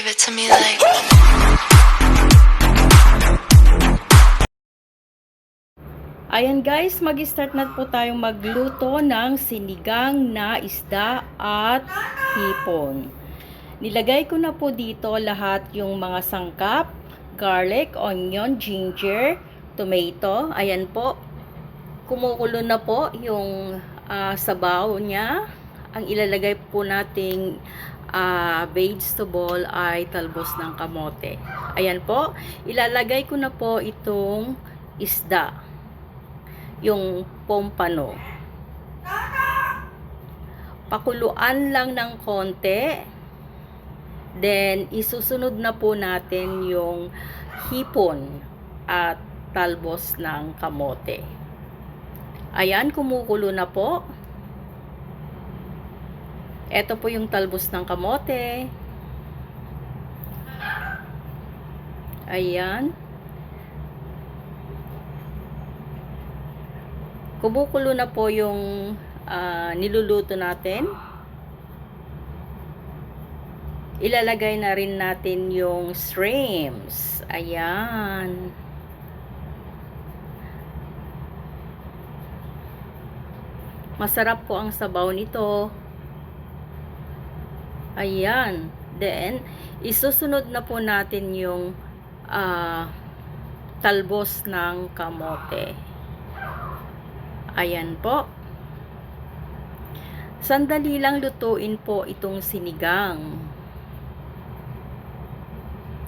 Give it to me like. Ayan guys, mag-start na po tayong magluto ng sinigang na isda at hipon. Nilagay ko na po dito lahat yung mga sangkap, garlic, onion, ginger, tomato. Ayan po. Kumukulo na po yung ah, sabaw niya. Ang ilalagay po nating ah, vegetable ay talbos ng kamote. Ayan po. Ilalagay ko na po itong isda yung pompano. Pakuluan lang ng konti. Then, isusunod na po natin yung hipon at talbos ng kamote. Ayan, kumukulo na po. Ito po yung talbos ng kamote. Ayan. Kumukulo na po yung ah, niluluto natin. Ilalagay na rin natin yung shrimps. Ayan. Masarap po ang sabaw nito. Ayan. Then, isusunod na po natin yung ah, talbos ng kamote. Ayan po. Sandali lang lutuin po itong sinigang.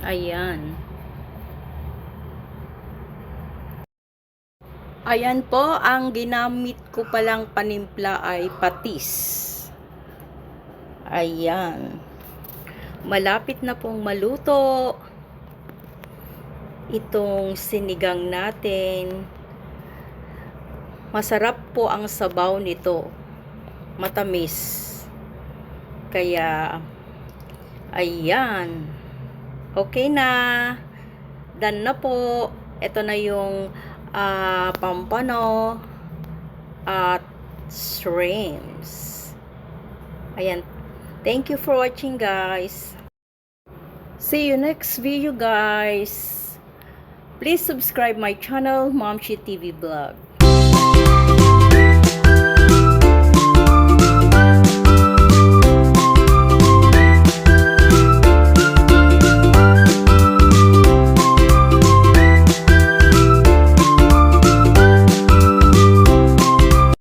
Ayan. Ayan po, ang ginamit ko palang panimpla ay patis. Ayan. Malapit na pong maluto itong sinigang natin. Masarap po ang sabaw nito. Matamis. Kaya, ayan. Okay na. Done na po. Ito na yung ah, pampano at shrimps. Ayan. Thank you for watching guys. See you next video guys. Please subscribe my channel, Momshi TV Vlog.